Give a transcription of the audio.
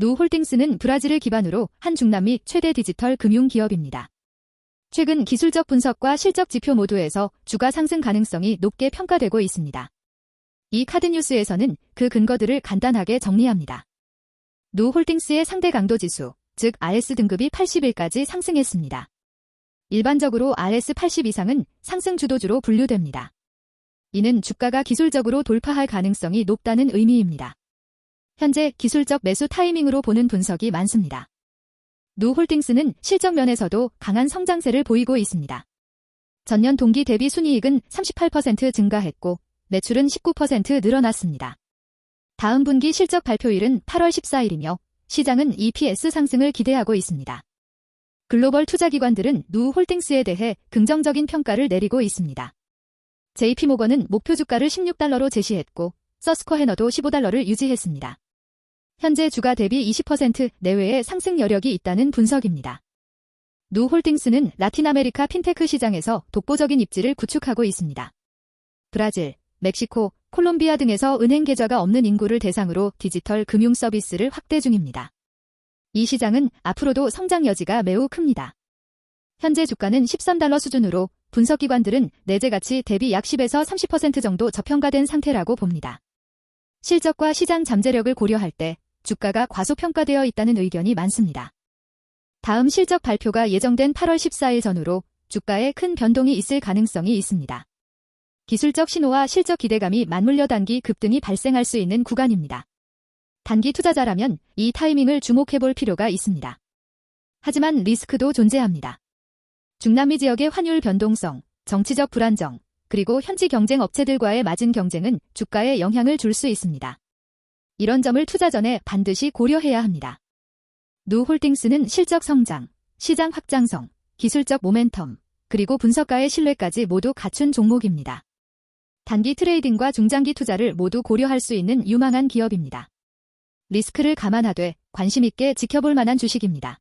누홀딩스는 브라질을 기반으로 한 중남미 최대 디지털 금융 기업입니다. 최근 기술적 분석과 실적 지표 모두에서 주가 상승 가능성이 높게 평가되고 있습니다. 이 카드뉴스에서는 그 근거들을 간단하게 정리합니다. 누홀딩스의 상대 강도 지수, 즉 RS 등급이 81까지 상승했습니다. 일반적으로 RS 80 이상은 상승 주도주로 분류됩니다. 이는 주가가 기술적으로 돌파할 가능성이 높다는 의미입니다. 현재 기술적 매수 타이밍으로 보는 분석이 많습니다. 누홀딩스는 실적 면에서도 강한 성장세를 보이고 있습니다. 전년 동기 대비 순이익은 38% 증가했고 매출은 19% 늘어났습니다. 다음 분기 실적 발표일은 8월 14일이며 시장은 EPS 상승을 기대하고 있습니다. 글로벌 투자기관들은 누홀딩스에 대해 긍정적인 평가를 내리고 있습니다. JP모건은 목표 주가를 16달러로 제시했고 서스코헤너도 15달러를 유지했습니다. 현재 주가 대비 20% 내외의 상승 여력이 있다는 분석입니다. 누홀딩스는 라틴 아메리카 핀테크 시장에서 독보적인 입지를 구축하고 있습니다. 브라질, 멕시코, 콜롬비아 등에서 은행 계좌가 없는 인구를 대상으로 디지털 금융 서비스를 확대 중입니다. 이 시장은 앞으로도 성장 여지가 매우 큽니다. 현재 주가는 13달러 수준으로 분석기관들은 내재 가치 대비 약 10에서 30% 정도 저평가된 상태라고 봅니다. 실적과 시장 잠재력을 고려할 때 주가가 과소평가되어 있다는 의견이 많습니다. 다음 실적 발표가 예정된 8월 14일 전후로 주가에 큰 변동이 있을 가능성이 있습니다. 기술적 신호와 실적 기대감이 맞물려 단기 급등이 발생할 수 있는 구간입니다. 단기 투자자라면 이 타이밍을 주목해 볼 필요가 있습니다. 하지만 리스크도 존재합니다. 중남미 지역의 환율 변동성, 정치적 불안정, 그리고 현지 경쟁 업체들과의 맞은 경쟁은 주가에 영향을 줄 수 있습니다. 이런 점을 투자 전에 반드시 고려해야 합니다. 누홀딩스는 실적 성장, 시장 확장성, 기술적 모멘텀, 그리고 분석가의 신뢰까지 모두 갖춘 종목입니다. 단기 트레이딩과 중장기 투자를 모두 고려할 수 있는 유망한 기업입니다. 리스크를 감안하되 관심 있게 지켜볼 만한 주식입니다.